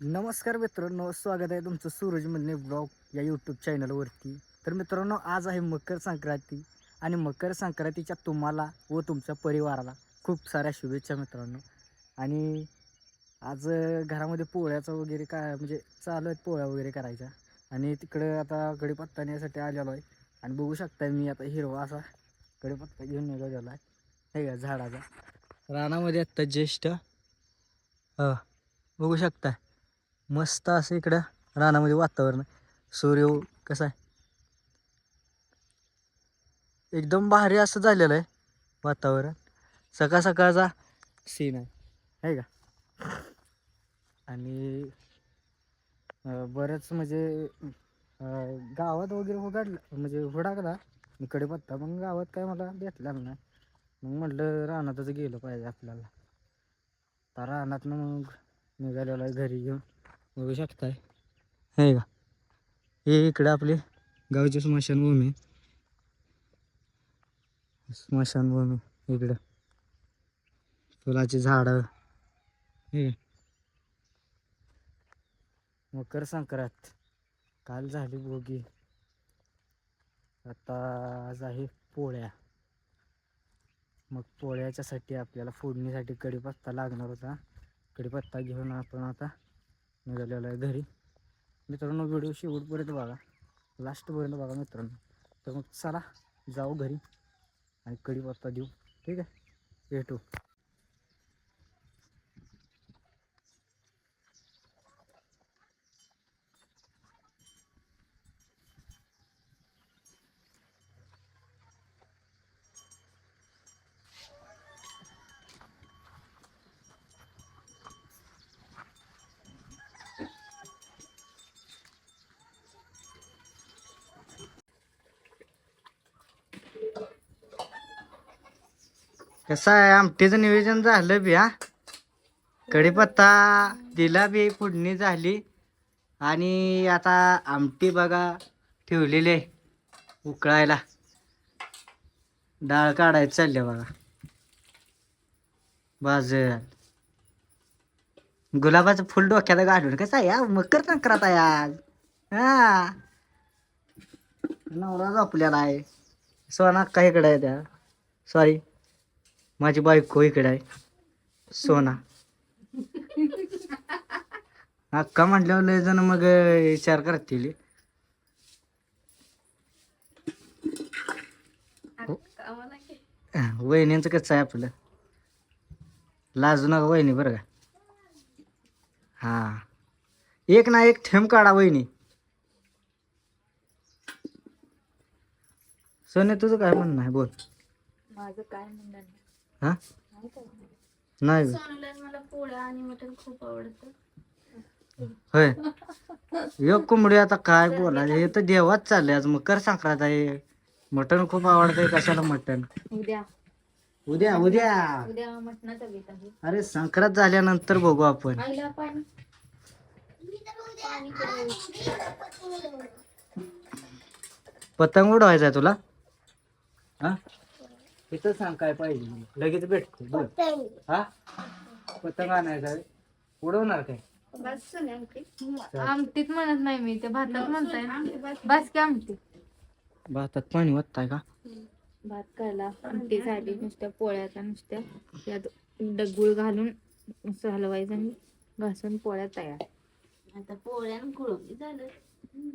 नमस्कार मित्रांनो स्वागत आहे तुमचं सूरज मधने ब्लॉग या यूट्यूब चॅनलवरती तर मित्रांनो आज आहे मकर संक्रांती आणि मकर संक्रांतीच्या तुम्हाला व तुमच्या परिवाराला खूप साऱ्या शुभेच्छा मित्रांनो. आणि आज घरामध्ये पोळ्याचं वगैरे काय म्हणजे चालू आहेत पोळ्या वगैरे करायच्या. आणि तिकडं आता कडीपत्ता नेण्यासाठी आलेलो आहे. आणि बघू शकताय मी आता हिरवा असा कडीपत्ता घेऊन निघालेला आहे. हे का झाडाचा. रानामध्ये आत्ता ज्येष्ठ हा बघू शकता मस्त असं इकडं रानामध्ये वातावरण सूर्य कसं आहे? एकदम भारी असं झालेलं आहे वातावरण. सकाळ सकाळचा सीन आहे. आहे का? आणि बरंच म्हणजे गावात वगैरे उघडलं. म्हणजे हुडाकला. इकडे पत्ता मग गावात काय मला भेटला नाही. मग म्हटलं रानातच गेलं पाहिजे आपल्याला. तर रानातनं मग निघालेला आहे घरी घेऊन. बघू शकताय. हे का? हे इकडे आपली गावची स्मशानभूमी स्मशानभूमी इकडं. फुलाची झाडं. हे मकर संक्रांत. काल झाली भोगी. आता आज आहे पोळ्या. मग पोळ्याच्यासाठी आपल्याला फोडणीसाठी कढीपत्ता लागणार होता. कढीपत्ता घेऊन आपण आता निघालेला आहे घरी. मित्रांनो व्हिडिओ शेवटपर्यंत बघा. लास्टपर्यंत बघा मित्रांनो. तर मग चला जाऊ घरी आणि कढीपत्ता देऊ. ठीक आहे? भेटू. कसं आहे आमटीचं नियोजन झालं बी हा. कढीपत्ता दिला बी फोडणी झाली. आणि आता आमटी बघा ठेवलेली आहे उकळायला. डाळ काढायचं चालले बघा. बाजर गुलाबाचं फुल डोक्यात गाडून कसं आहे या मकर संक्रांत आहे आज. हा. नवरा झोपलेला आहे. सोना अक्का इकडे आहे त्या. सॉरी माझी बायको इकडे आहे. सोना. अक्का म्हटल्यावर लय जण मग विचार करतील. हो. वहिनींचं कसं आहे आपलं? लाजू नका वहिनी बरं का? हा. एक ना एक थेंब काढा वहिनी. सोने तुझं काय म्हणणं आहे? बोल. माझं काय म्हणणं हा? नाही. काय म्हणणं. नाही बे. सोनूला मला पोळ्या आणि मटण खूप आवडतं होय. एक कोंबडी आता काय बोलायचं हे तर देवाच चालले आज मकर संक्रांत आहे. मटण खूप आवडतंय कशाला मटण? उद्या. उद्या उद्या. उद्या मटणाचा बेत आहे. अरे संक्रांत झाल्यानंतर बघू आपण. आईला पाणी. पतंग उडवायचा तुला? हा? इथं सांग काय पाहिजे लगेच भेटते बोल हा? पतंग आणायचा आहे उडवणार काय. आमटीत म्हणत नाही मी ते भातात म्हणताय बस. की आमटी. भातात पाणी वाटताय का? भात काढला आमटी झाली नुसत्या पोळ्याचा नुसत्या त्यात डगुळ घालून असं हलवायचं आणि घासून पोळ्या तयार. आता पोळ्या गुळवणी झालं.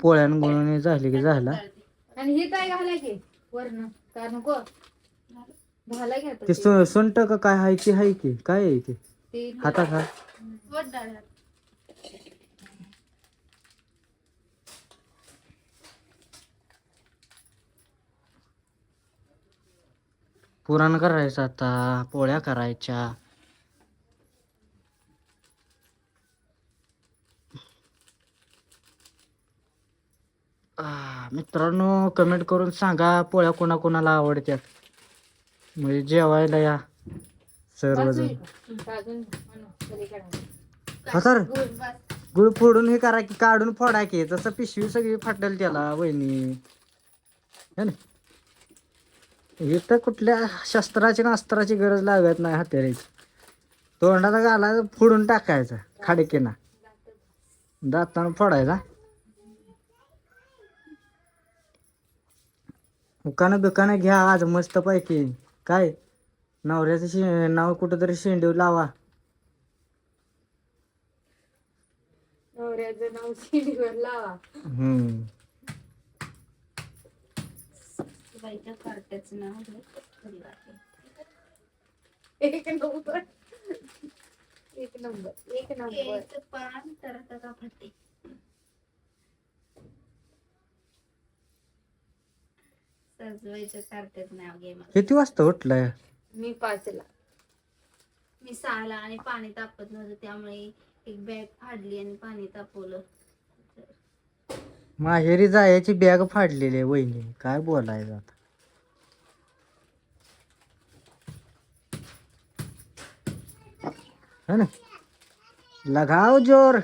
पोळ्यान गुळवणी झाली की झाला. आणि हे काय घालाय की वरण. का नको? घ्या ते सु- सुंट का काय आहे की आहे की काय आहे ते? ते हातात हा. पुराण करायचं आता पोळ्या करायच्या. आ, मित्रांनो कमेंट करून सांगा पोळ्या कोणाकोणाला आवडत्यात. म्हणजे जेवायला या सर्वजण. हा तर. गुळ फोडून हे करा की काढून फोडा की तसं पिशवी सगळी फाटेल त्याला वहिनी. है ना? इथं कुठल्या शस्त्राची ना अस्त्राची गरज लागत नाही हत्याराची तोंडाला घालायचं फोडून टाकायचं खाडकेना. दातानं फोडायचा उकानं बिकानं घ्या आज मस्त पैकी काय? नवऱ्याचं शे नाव कुठंतरी शेंडीव लावा. नवऱ्याचं नाव शिडीवर लावा. हम्म. बाईच्या कार्ट्याचं नाव एक नंबर. एक नंबर. एक नंबर. पान तर का फटे. नाव किती वाजता उठलाय? मी पाचला. मी सहाला आणि पाणी तापत नव्हतं त्यामुळे एक बॅग फाडली आणि पाणी तापवलं. माहेरी जायची बॅग फाडलेली आहे वहिनी काय बोलायचं आता? है ना? लगाव जोर.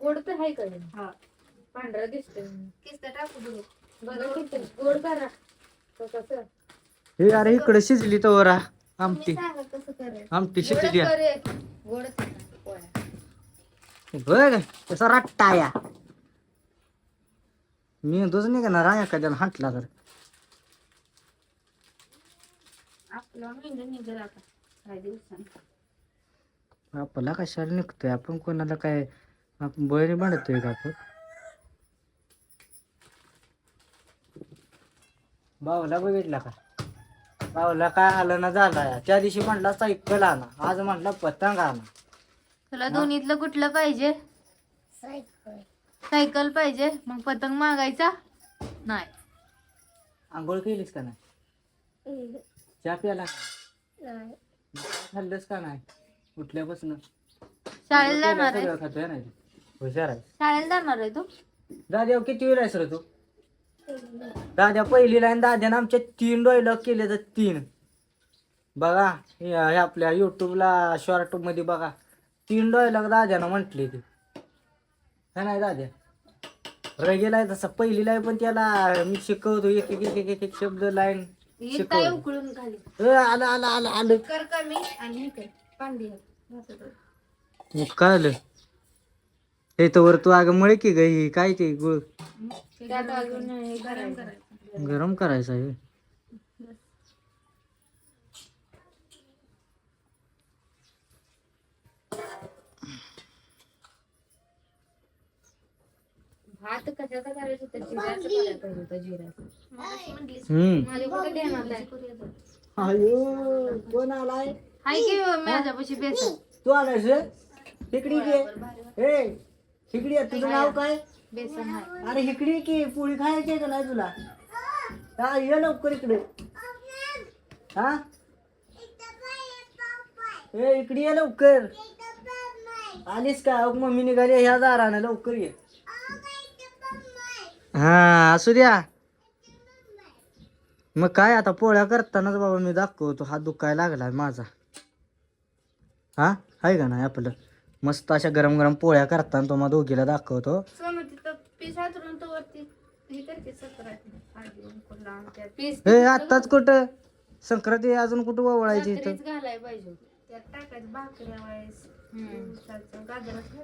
गोड तर आहे का हा. पांढरा दिसतोय. किस्त टाकू दे. बघा किती? गोड करा. तो कसं हे अरे इकडे शिजली तर आमटी. सांगा कसं करायचं आमटी शिजली आहे. गोड पोळ्या बघ कसा रट्टा या. मी दोच निघणार आहे एखाद्याला हाटला तर. आपला मेंढू निघेल आता. काही दिवसांनी. आपला कशाला निघतोय? आपण कोणाला काय आपण बळी बांधतोय का आपण? बावला बघितला का? बावला काय आलं ना झाला. त्या दिवशी म्हणला सायकल आणा. आज म्हणला पतंग आणा. तुला दोन्हीतलं कुठलं पाहिजे? सायकल. पाहिजे. मग पतंग मागायचा? नाही. आंघोळ केलीस का नाही? चहा प्याला का? खाल्लंस का नाही? उठल्यापासून. शाळेला जाणार आहे. सगळं खातोय नाही हुशार आहे. शाळेला जाणार आहे तू? दाद्या किती वेळ आहेस रे तू? दाद्या पहिलीला आणि दाद्यानं आमच्या तीन डायलॉग केले तर तीन. बघा हे आपल्या युट्यूबला शॉर्टमध्ये बघा. तीन डायलॉग दाद्यानं म्हटले ते. है नाही दाद्या. रगेला आहे तसा. पहिलीला आहे पण त्याला मी शिकवतो एक एक एक एक एक एक शब्द लाईन काय शिकवतो. उकळून खाली. आलं आलं आलं आलं. कर कमी आणि हे कर. पांडी मग काय आलं? हे तर वर तू अगं मळे की गई काय ते गुळ? त्यात अजून हे गरम करायचं. गरम करायचं आहे. भात कशाचा करायचं? होतं जिऱ्याचं करायचं होतं जिऱ्याचं. हम्म. माझ्या कुठे ध्यानात आहे अयो कोण आलाय? हाय की माझ्यापाशी बेसन. तू रे? ए इकडे ये. तुझं नाव काय? बेसन अरे इकडे ये की पोळी खायची आहे का नाही तुला? हा ये लवकर इकडे. हा? ए इकडे ये लवकर. आलीस का? अहो, मम्मी निघाली ह्या दारानं. लवकर ये. हा असू द्या. मग काय आता पोळ्या करतानाच बाबा मी दाखवतो. हात दुखायला लागला माझा. हा? आहे का नाही आपलं? मस्त अशा गरम गरम पोळ्या करताना तुम्हाला दोघीला दाखवतो. पीस हातरून तो वरती हे करते सकरात पीस हे आत्ताच कुठं? संक्रांती अजून कुठं वळायची इथं? रात्रीच घालाय पाहिजे. त्यात टाकायचं भाकऱ्या वाळेस गाजरात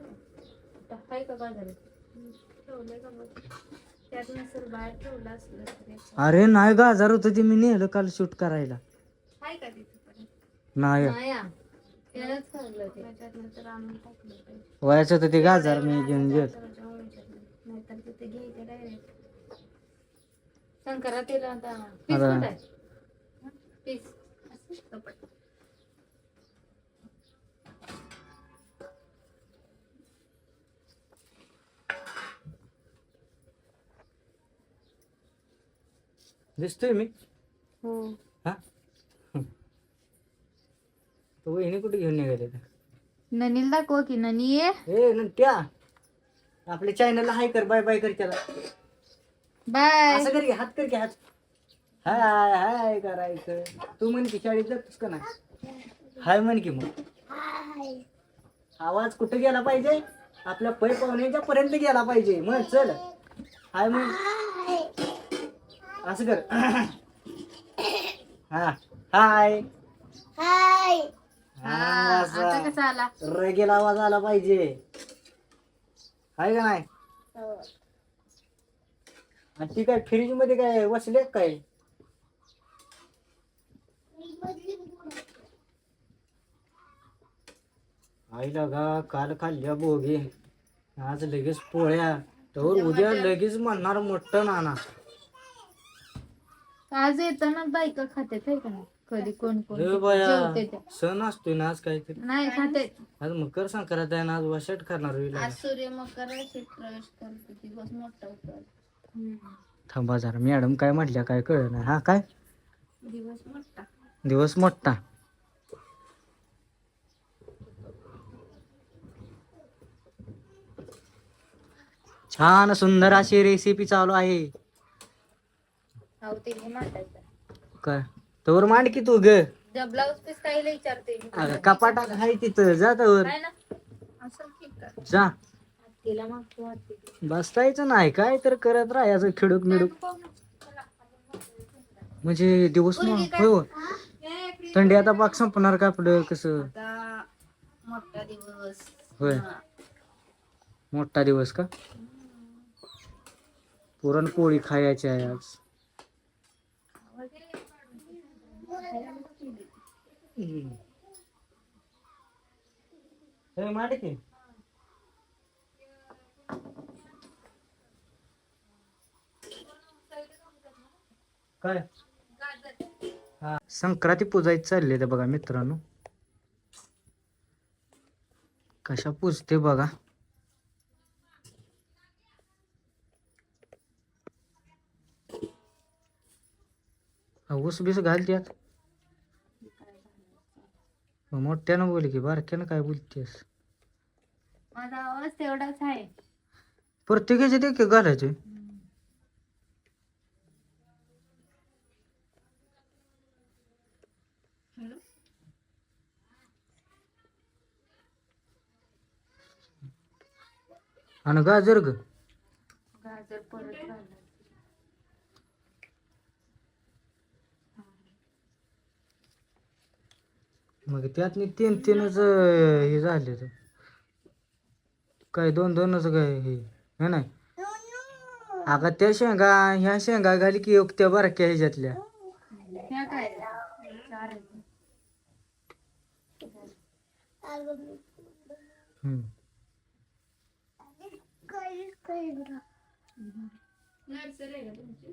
हाय का गाजर ठेवलंय का मग त्यात नसेल बाहेर ठेवलं असलं तर एक- अरे नाही गाजार होतं ते मी नेलं काल शूट करायला. हाय का तिथं पर्यंत नाही त्यालाच खाल्लं ते. तर आणून टाकलं पाहिजे वयाचं तर ते गाजार मी घेऊन गेलो. तिथे घ्यायचं डायरेक्ट संक्रांतीला आता पीस आता- कुठं आहे? पीस असं कपट. दिसतोय मी? हो. हा? तो वहिनी कुठे घेऊन निघाले ननील दाखव की ननी ये ए नंट्या! आपल्या चॅनलला हाय कर बाय बाय कर त्याला. बाय असं कर की हात कर की हात. हाय हाय करायचं. तू म्हण की शाळेत जातोस का नाही? हाय म्हण की मग. आवाज कुठे गेला पाहिजे? आपल्या पै पाहुण्याच्या पर्यंत गेला पाहिजे. मग चल. हाय म्हण. असं कर. हा. हाय हाय हा, असं. कसा आला? रगेला आवाज आला पाहिजे. आहे का नाही? आणि ती काय फ्रीजमध्ये काय बसले काय आईला गा काल खाल्ल्या बोगे आज लगेच पोळ्या. तर उद्या लगेच म्हणणार मटण आणा. आज येताना बायका खात्यात आहे का नाही? कधी कोण कोण बाया जेवते त्या. सण असतोय ना आज काहीतरी. नाही खाते. आज मकर संक्रांत आहे ना आज वशाट करणार होईल. आज सूर्य मकर राशीत प्रवेश करतो दिवस मोठा होतो थांबा जरा मॅडम काय म्हटल्या काय कळलं नाही. हा काय? दिवस मोठा. दिवस मोठा. छान सुंदर अशी रेसिपी चालू आहे. ते मांडायचं. काय? तवर मांड की तू ग. ब्लाऊज पीस काही विचारते. अगं कपाटा आहे तिथं. जा तवर. काय ना. असं ठीक आहे जा. तिला मागतो हाती बसतायचं नाही. काय तर करत राहायचं खिडूक मिडूक. म्हणजे दिवस मग हो? थंडी आता पाक संपणार का आपलं कसं? आता मोठा दिवस. होय. मोठा दिवस का? पुरणपोळी खायची आहे आज. हे काय? हा. संक्रांती पूजायची चालली आहे बघा मित्रांनो. कशा पूजते बघा. ऊस बीस घालते आता मग मोठ्यानं बोल की बारक्यानं काय बोलतेस? माझा आवाज तेवढाच आहे. प्रत्येकाचे ते घालायचे. आणि गाजर ग गाजर परत घालायचं मग त्यात तीन तीनच हे झाले तर काय दोन दोनच काय हे हे नाही. अगं त्या शेंगा ह्या शेंगा घाली की योग त्या बारक्या ह्याच्यातल्या. नर्सरी आहे का तुमची?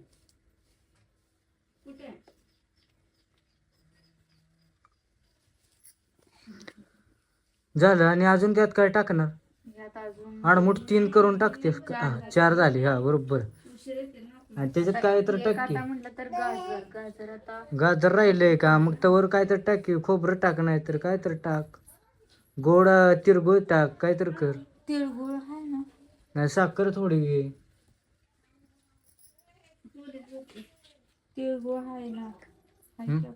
कुठे आहे? झालं आणि अजून त्यात काय टाकणार? यात अजून आडमुठ तीन करून टाकते. हा, चार झाले हा बरोबर. आणि त्याच्यात काय तर एक टाकी आता म्हटलं तर गाजर गाजर आता. गाजर राहिलंय का? मग तवर काय तर टाकी खोबरं टाक नाही तर काय तर टाक. गोड अं, तिरगुळ टाक काय तर कर. तिळगुळ आहे ना. नाही साखर थोडी घे. तिळगुळ आहे ना. हम्म?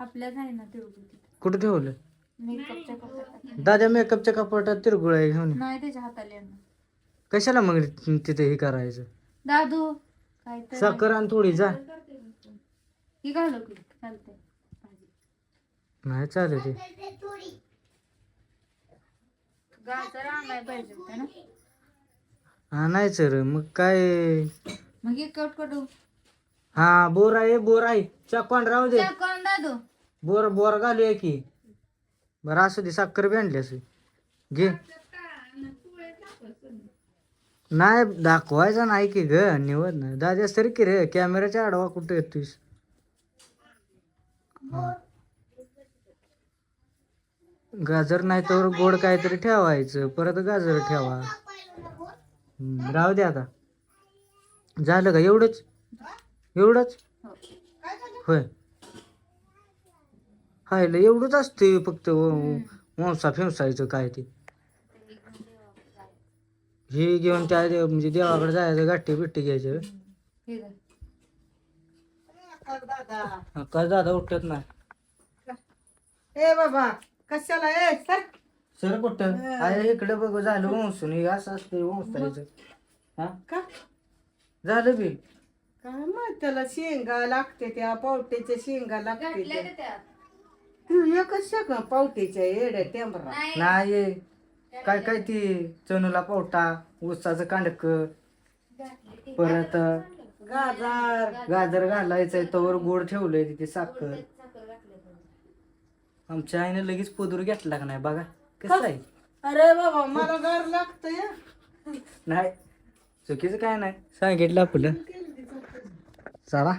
आपल्याच आहे ना तिळगुळ तिथे. कुठं ठेवलं? दादा मेकअपच्या कपाटात तिरगुळ आहे घेऊन ये. नाही त्याच्या हाताला कशाला मग तिथे हे करायचं? दादू काय तर साखर आणि थोडी जा. ही की नाही चालेल ते. गाजर आणायला पाहिजे होते ना. आणायचं रे मग काय? मग कट कटू हा बोर आहे बोर आहे. चाकवान राहू दे. कोण दादू. बोर बोर घालूया की. बरं असू दे साखर बी आणली असं. घे. नाही दाखवायचं नाही की ग निवड नाही. दादा तरी की रे कॅमेऱ्याच्या आडवा कुठे येतोयस? हा. गाजर नाही तर गोड काहीतरी ठेवायचं. परत गाजर ठेवा. राहू दे आता. झालं का? एवढंच? एवढंच? होय. हाय लय एवढंच असते फक्त वंसा फिवसायचं काय ते. हे घेऊन त्या दे- म्हणजे देवाकडे जायचं गाठी बिट्टी घ्यायचं. हे काय दादा उठत नाही. ए बाबा कशाला ए सर? सर कुठं? अरे इकडे बघ झालं वंसून हे असं असतं वंसायचं हा? का? झालं बी. काय मग त्याला शेंगा लागते त्या पावट्याच्या शेंगा लागते त्या. तू एकच पावटीच्या येड्या टेंबरा. नाही. काय काय ती चणूला पावटा ऊसाचं कांडक परत गाजर. गाजर घालायचंय तवर गोड ठेवलंय तिथे साखर. आमच्या आईने लगेच पदूर घेतला का नाही बघा? कसं आहे? अरे बाबा मला गार लागतंय. नाही. चुकीचं काय नाही. सांगितलं आपलं. चला.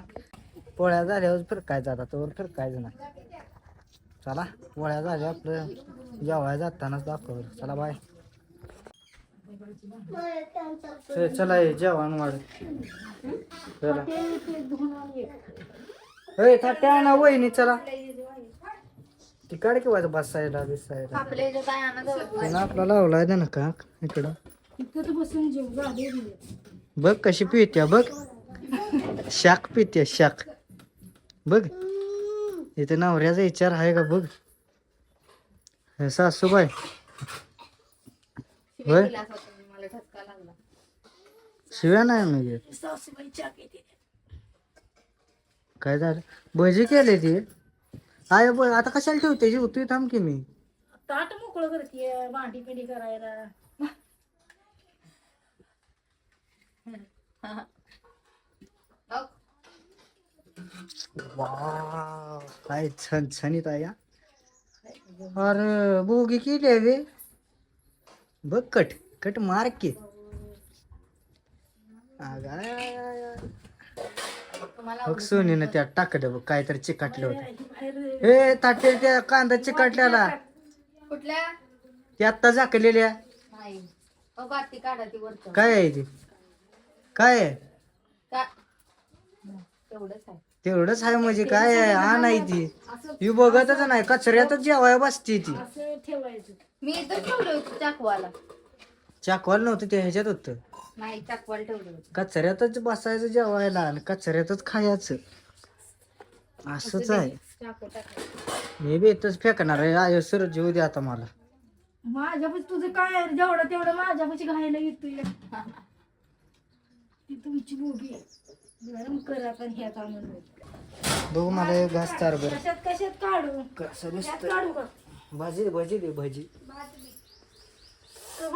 पोळ्या झाल्यावर फिरकायचं आता तोवर फिरकायचं नाही. चला पोळ्या झाल्या आपलं. जेवायला जातानाच दाखव चला बाय चल, जेवण वाढ. चला. होय थाट्या ना वहिनी चला. तिकड किंवा बसायला बिसायला त्यानं आपला लावलाय ना का इकडं. बघ कशी पित्या बघ. शाक पित्या शाक. बघ. इथे नवऱ्याचा विचार आहे का बघ? सासूबाई. होय? शिव्या नाही मी घेत. काय झालं? भजी केले ती. आय ब आता कशाला ठेवते? जीव तू थांब की मी. ताट मोकळं करते भांडी पिंडी करायला. बघ, वाव काय छणछणीत आहे हा. अरे बोगी केली आहे बे बघ कट कट मार की. बघ सोनीनं त्यात टाकलं बघ काहीतरी चिकाटलं होतं. ए ताटे त्या कांदा चिकाटल्याला कुठल्या? ते आत्ता झाकलेल्या नाही. अहो, बाती काढा ती वरचं. काय आहे ते? काय आहे? हं, तेवढंच आहे. तेवढंच आहे म्हणजे काय आहे हा नाही ती. ही बघतच नाही कचऱ्यातच जेवाय बसते ती. मी इथं ठेवलं होतं चाकवाला. चाकवाल नव्हतं ते ह्याच्यात होतं. नाही चाकवाला ठेवलं होतं. कचऱ्यातच बसायचं जेवायला आणि कचऱ्यातच खायचं. असंच आहे. चाकू मी बी इथंच फेकणार आहे. आय सर जीव दे आता मला. माझ्यापाशी तुझं काय आहे? जेवढं तेवढं माझ्यापाशी घायला येतोय. ती तुमची बोगी आहे. गरम कर आपण ह्यात आणून बघू मला एक घास चार बरं. कशात कशात काढू? कसं त्यात दिसतं काढू का? भजी भजी दे भजी. तर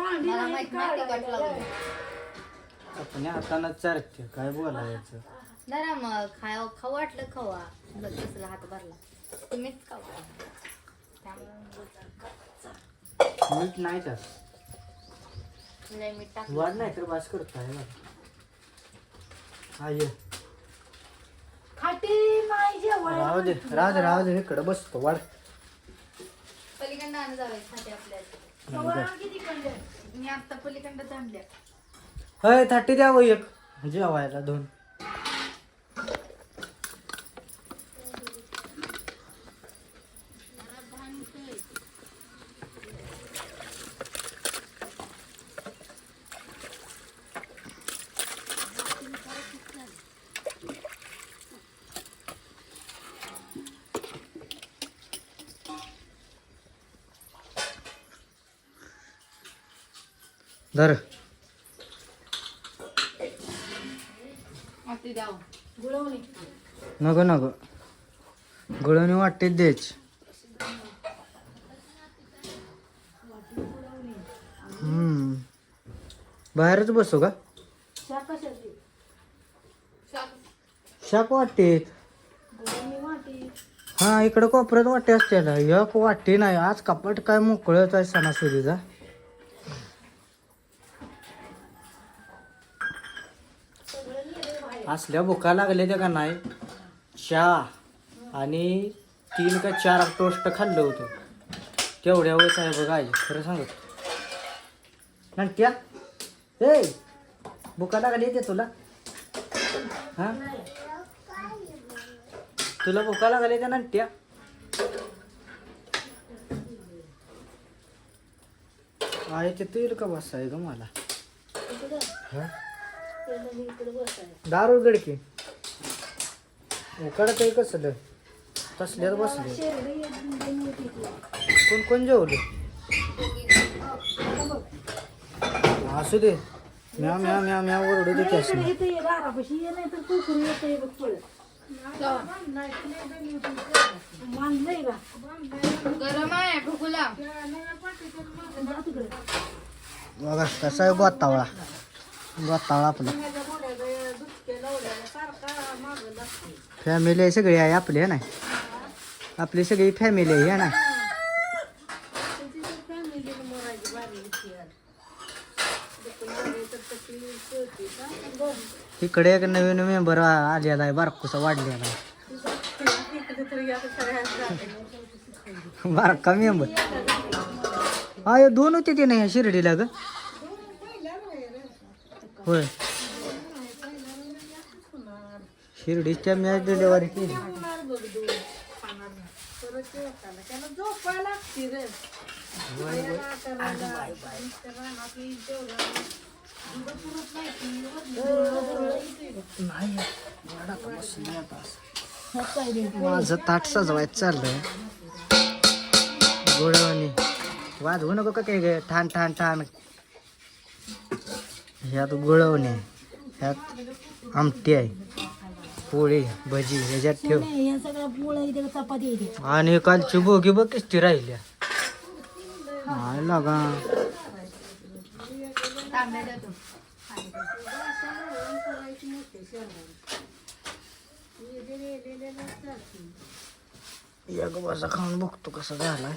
आपण हातानं चारते काय बोलायचं? जरा मग खाय खाऊ वाटलं खावा. बघ कसला हात भरला. तुम्हीच खावा त्यामुळे मीठ नाही टाक वाढ नाही तर बास करताय हा ये खाटी नाही जेवण. राहू दे राहू दे राहू दे इकडं बसतो वाढ. पलीकडनं आणून जावे खाते आपल्याला जेवण किती कंड मी आता पलीकडनं आणल्या हय थाटी द्यावं एक. जेवायला दोन. धर. नको नको. गुळवणी वाटेत द्यायची हम्म. बाहेरच बसू का? शाक वाटेत. हा इकडं कोपऱ्यात वाटे असते ना एक वाटे नाही आज कपाट काय मोकळच आहे सणासुदीचा. असल्या भुका लागल्या त्या का नाही? चहा आणि तीन का चार टोस्ट खाल्लं होतं. तेवढ्या वेळेस आहे बघा आई खरं सांगत. नंट्या ए भुका लागली ते तुला? हा? तुला भुका लागली त्या नंट्या? आहे ते येईल का बसाय ग मला? हा? दारू गडकी उकडत आहे कसलं? तसल्यात बसले. कोण कोण जेवले? असू दे. म्या म्या म्या म्या ओरडू दे त्यास इकडे येते दारापाशी ये नाही तर कुकरू येते बघ पळत मानलंय का? गरम आहे भुगुला जा तिकडे. बघा कसा आहे गोतावळा गोतावळा आपला फॅमिली आपली आहे ना आपली सगळी फॅमिली है ना इकडे नवीन मेंबर आलेला आहे बारकुसा वाढलेला आहे बारका मेंबर हा हे दोन होते ते नाही शिर्डीला ग होय. शिर्डीच्या मॅच डिलेवरी केली. माझं ताट सजवायचं चाललंय. वाद वाजवू नको का काही ठाण ठाण ठाण. ह्यात गुळवणी ह्यात आमटी आहे पोळी भजी ह्याच्यात ठेव. या आणि कालची बोगी बघ किती राहिल्या. काय लागा. बसा खाऊन बघतो कसा झालाय.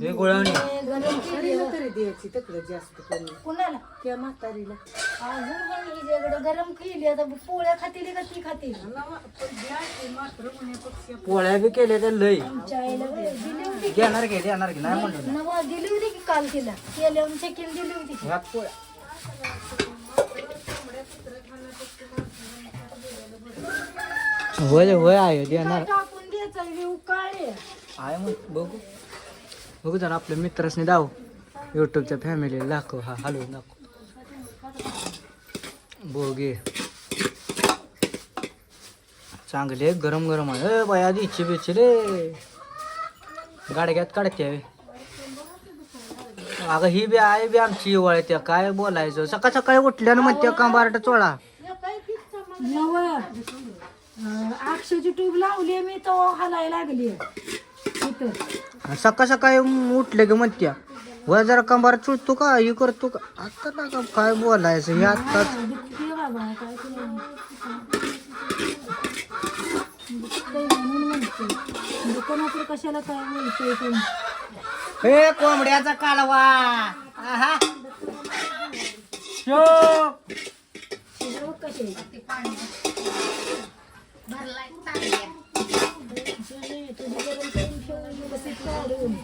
हे गुळवणी गरम केली कुणाला? त्या म्हातारीला. अजून पण गरम केली आता पोळ्या खातील का ती खातील? पोळ्या बी केल्या त्या लय आमच्या आईला बी दिली होती. घेणार घे देणार घे नाही म्हणलं नाही. नवा दिली होती की काल तिला? केल्यावर चेकिंग दिली होती. ह्यात पोळ्या. होय होय आहे देणार. टाकून द्यायचा व्यू काळे आहे मग बघू. बघू जरा आपल्या मित्रासनी दाव युट्यूबच्या फॅमिलीला दाखव. हा हलवून दाखव. बोगे चांगले गरम गरम आहे बाया दिची बिची रे. गाडग्यात काढते आहे. अगं ही बी आहे बी आमची त्या काय बोलायचं? सकाळ सकाळी उठल्यानं म्हणते कांबारट चोळा? नव. ट्यूब लावली मी तो हलायला लागली सकाळ सकाळी उठले की म्हणत्या व जरा कंबार चुळतो का हे करतो का. आता ना काय बोलायचं हे आत्ताच. कशाला काय हे कोंबड्याचा कालवा. आहा. शो. कसे? भरलाय तांब्या तुझी गरम करून ठेवून व्यवस्थित काढून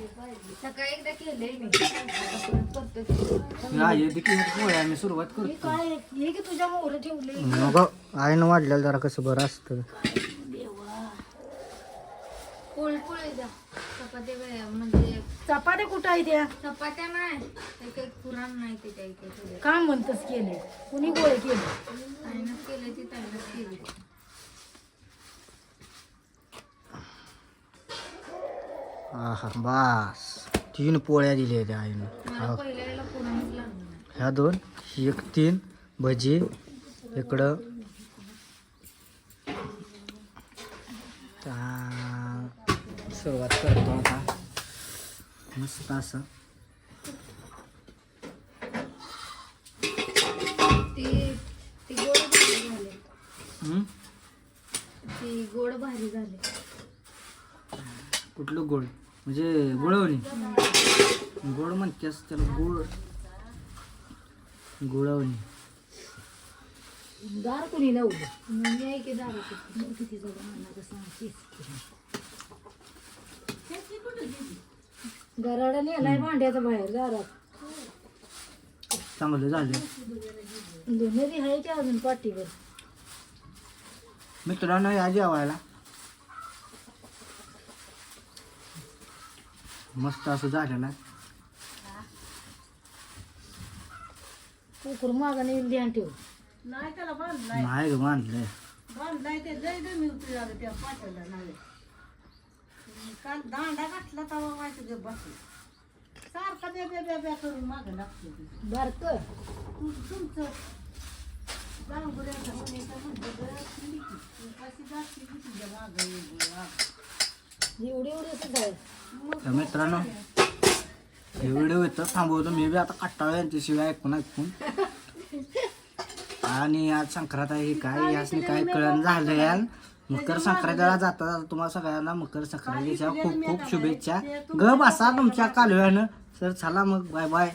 सकाळी एकदा केलंय मी. आता परत करतो आम्ही सुरुवात हे काय? हे की तुझ्या मोर ठेवले मग आईनं वाढलेलं जरा कसं बरं असतं. पोळी पोळी जा. चपात्या वे- म्हणजे चपात्या कुठं आहे त्या चपात्या नाही. ते काही पुराण नाही त्याच्या इथे थोडे काय म्हणतस केले कुणी गोळ केले? ताईनंच केलं ती ताईनंच केली. आहा बास. तीन पोळ्या दिल्या त्या आईनं. ह्या दोन ही एक तीन भजी इकडं. सुरुवात करतो आता. मस्त असं. ती ती गोड भारी झाले. हं? ती गोड भारी झाले. कुठलं गोड? म्हणजे गुळवणी गोड म्हणतेस त्याला गोड. गुळवणी दार कुणी लावलं म्हणजे आहे की दारू किती जवळ गराडा नेलाय भांड्याचा बाहेर दारात. चांगलं झालं. दोन्ही आहे की अजून पाठीवर. मित्रांनो या जेवायला. मस्त असं झालेलं आहे कुकर मागाने येऊन ध्यान ठेव. नाही त्याला बांधलाय. नाही ग बांधलंय. बांधलाय ते जय दमी होती झालं त्या पाठवला नाही काल दांडा घातला तवा ग बसला. सारखा करून मागं लागतो. बारक. तू- तुमचं तर कशी मागं. एवढे सुद्धा आहे तर मित्रांनो हे व्हिडिओ इथं थांबवतो. मी बी आता कट्टाळ यांच्याशिवाय ऐकून ऐकून. आणि आज संक्रांत आहे काय यासनी काय कळण झालं या मकर संक्रांतीला जाता जाता तुम्हाला सगळ्यांना मकर संक्रांतीच्या खूप खूप शुभेच्छा. ग बसा तुमच्या कालव्यानं. तर चला मग बाय बाय